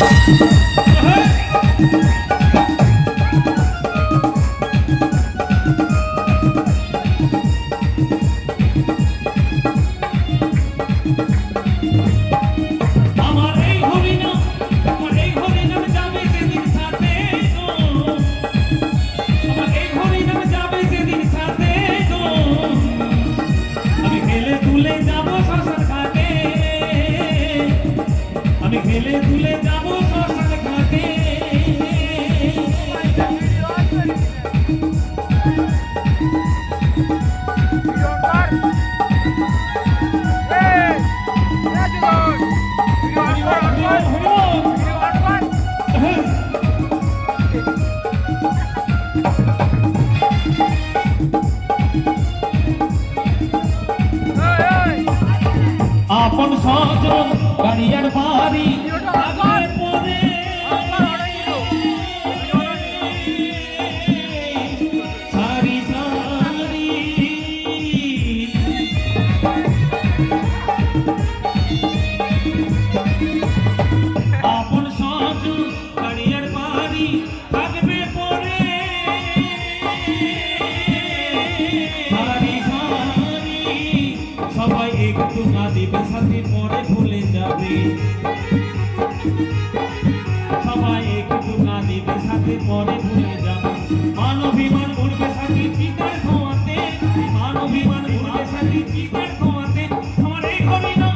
Thank you. আপন সজন বাড়িয়ার বাড়ি? ভুলে যাবে। সবাই একটু কাঁদিবে সাথে পরে ভুলে যাবে। মানবিমান উড়বে সাথে চিতার ধোঁয়াতে মানবিমান উড়বে সাথে চিতার ধোঁয়াতে, আমার এই ঘড়ি না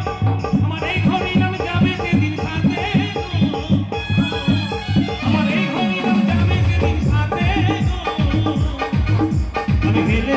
আমার এই ঘড়ি না যাবে সেদিন সাথে। আমার এই ঘড়ি না যাবে সেদিন সাথে। আমি গেলে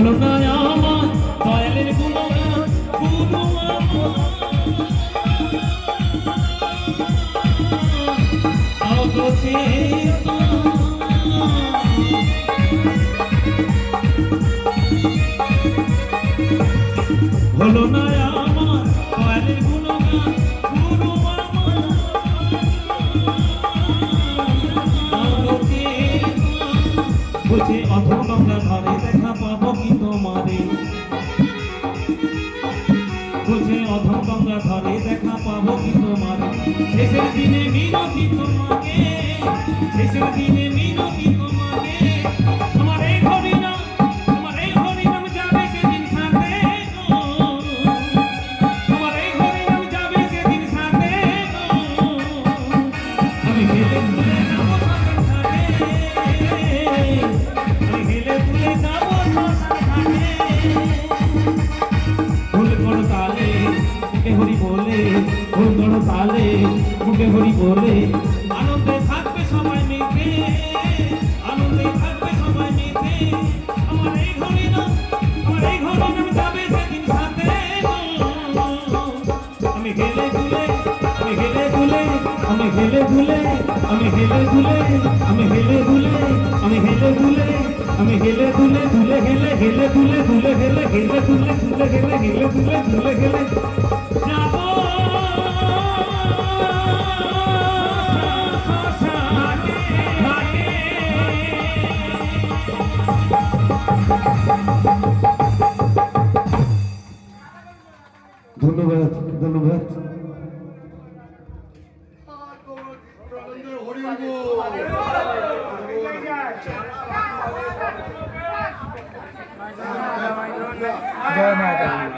হলো না আমার পায়েলেরগুলো গুলো আমার। দিনে বিরোধী তোমাকে শেষের দিনে আমি হেলে দুলে আমি হেলে দুলে আমি হেলে দুলে আমি হেলে দুলে আমি হেলে দুলে আমি হেলে দুলে আমি হেলে দুলে দুলে হেলে হেলে দুলে দুলে হেলে হেলে দুলে দুলে হেলে। হেলে দুলে দুলে 네, 네, 네.